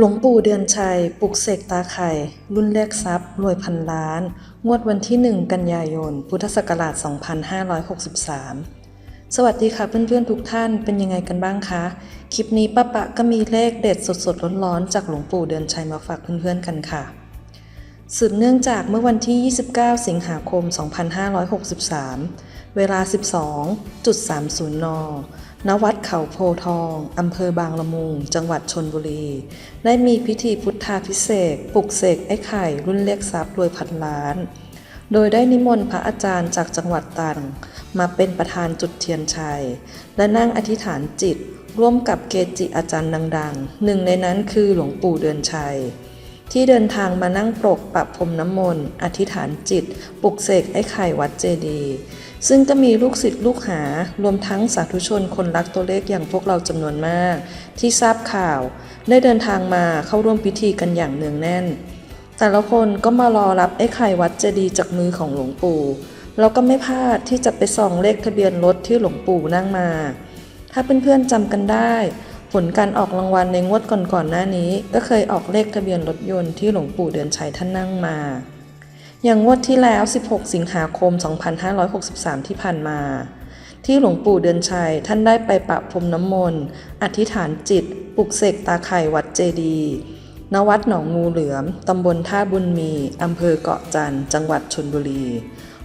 หลวงปู่เดือนชัย ปลุกเสกตาไข่ รุ่นแรกทรัพย์รวยพันล้าน งวดวันที่ 1 กันยายน พุทธศักราช 2563 สวัสดีค่ะเพื่อนๆทุกท่านเป็นยังไงกันบ้างคะ คลิปนี้ป้าปะก็มีเลขเด็ดสดๆร้อนๆจากหลวงปู่เดือนชัยมาฝากเพื่อนๆกันค่ะ สืบเนื่องจากเมื่อวันที่ 29 สิงหาคม 2563 เวลา 12.30 น ณวัดเขาโพทองอำเภอบางละมุง จังหวัดชนบุรี ได้มีพิธีพุทธาพิเศษปลุกเสกไอ้ไข่รุ่นเรียกทรัพย์รวยพันล้าน โดยได้นิมนต์พระอาจารย์จากจังหวัดตรังมาเป็นประธานจุดเทียนชัย และนั่งอธิษฐานจิต ร่วมกับเกจิอาจารย์ดังๆ หนึ่งในนั้นคือหลวงปู่เดือนชัย ที่เดินทางมานั่งปรกปะพรมน้ำมนต์ อธิษฐานจิต ปลุกเสกไอ้ไข่วัดเจดีซึ่งก็มีลูกศิษย์ลูกหา รวมทั้งสาธุชนคนรักตัวเลขอย่างพวกเราจำนวนมาก ที่ทราบข่าว ได้เดินทางมาเข้าร่วมพิธีกันอย่างเนืองแน่น แต่ละคนก็มารอรับไอ้ไข่วัดเจดีจากมือของหลวงปู่เราก็ไม่พลาดที่จะไปส่องเลขทะเบียนรถที่หลวงปู่นั่งมา ถ้าเพื่อนๆจำกันได้ ผลการออกรางวัลในงวดก่อนๆหน้านี้ ก็เคยออกเลขทะเบียนรถยนต์ที่หลวงปู่เดือนชัยท่านนั่งมา อย่างงวดที่แล้ว 16 สิงหาคม 2563 ที่ผ่านมา ที่หลวงปู่เดือนชัยท่านได้ไปประพรมน้ำมนต์ อธิษฐานจิตปลุกเสกตาไข่วัดเจดีณวัดหนองงูเหลือม ตำบลท่าบุญมี อำเภอเกาะจันทร์จังหวัดชนบุรี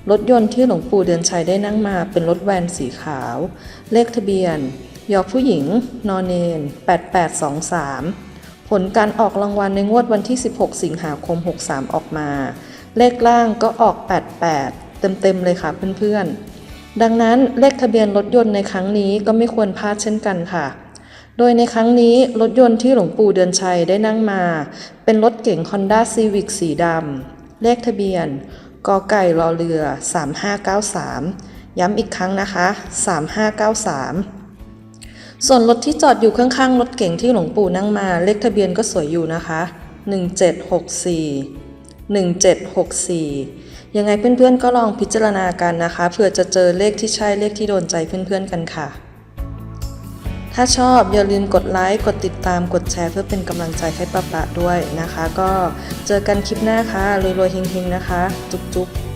รถยนต์ที่หลวงปู่เดือนชัยได้นั่งมาเป็นรถแวนสีขาว เลขทะเบียน ยอผู้หญิง นอนเนน 8823 ผลการออกรางวัลในงวดวันที่ 16 สิงหาคม 63 ออกมา เลขล่างก็ออก 88 เต็มๆเลยค่ะเพื่อนๆ ดังนั้นเลขทะเบียนรถยนต์ในครั้งนี้ก็ไม่ควรพลาดเช่นกันค่ะ โดยในครั้งนี้รถยนต์ที่หลวงปู่เดือนชัยได้นั่งมา เป็นรถเก๋ง Honda Civic สีดำ เลขทะเบียนกอไก่รอเรือ 3593 ย้ำอีกครั้งนะคะ 3593 ส่วนรถที่จอดอยู่ข้างๆ รถเก๋งที่หลวงปู่นั่งมาเลขทะเบียนก็สวยอยู่นะคะ 1764 1764 ยังไงเพื่อนๆก็ลองพิจารณากันนะคะเผื่อจะเจอเลขที่ใช่เลขที่โดนใจเพื่อนๆกันค่ะ ถ้าชอบอย่าลืมกดไลค์กดติดตามกดแชร์เพื่อเป็นกำลังใจให้ป้าปะด้วยนะคะ ก็เจอกันคลิปหน้าค่ะรวยๆเฮงๆนะคะ จุ๊บๆ